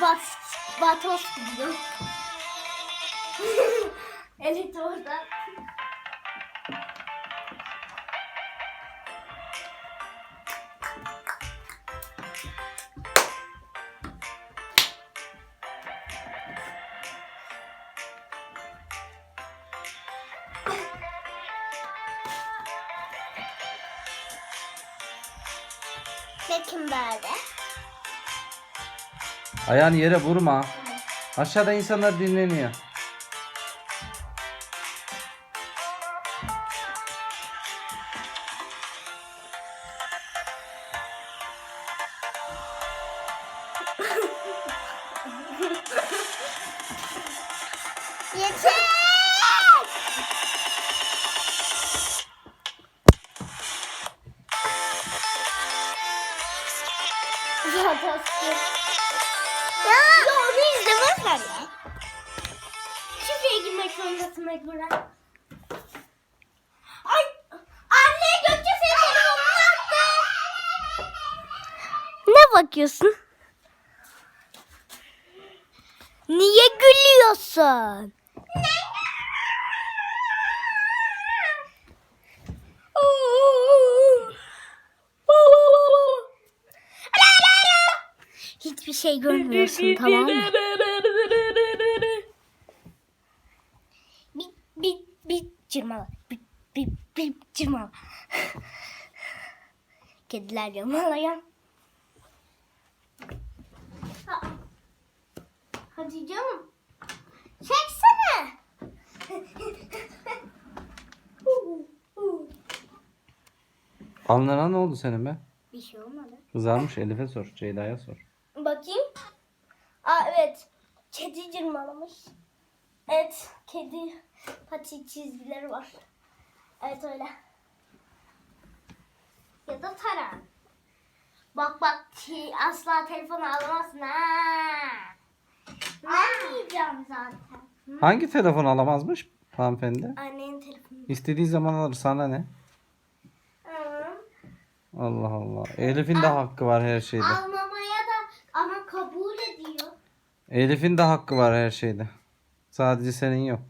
Bat, batos gidiyor. Elit orada. Peki böyle. Ayağını yere vurma. Aşağıda insanlar dinleniyor. Yeter! Ya dostum. Ya, ya onu izlemezler ya. Şifreye girmek zorundasın mecburen. Ay! Anne Gökçe senin telefonunu. Ne bakıyorsun? Niye gülüyorsun? Hiçbir şey görmüyorsun tamam mı? Bit bit bit cırmala. Bit bit bit cırmala. Kediler yamalayan. Ha- Hadi canım. Çeksene. Alnına ne oldu senin be? Bir şey olmadı. Kızarmış Elif'e sor. Ceyda'ya sor. Bakayım. Aa evet. Kedi cırmalamış. Evet. Kedi pati çizgileri var. Evet öyle. Ya da taran. Bak bak ki asla telefonu alamazsın ha. Ne diyeceğim zaten. Hangi telefon alamazmış hanımefendi? Annenin telefonu. İstediği zaman alır sana ne? Allah Allah. Elif'in de hakkı var her şeyde. Ama kabul ediyor. Elif'in de hakkı var her şeyde. Sadece senin yok.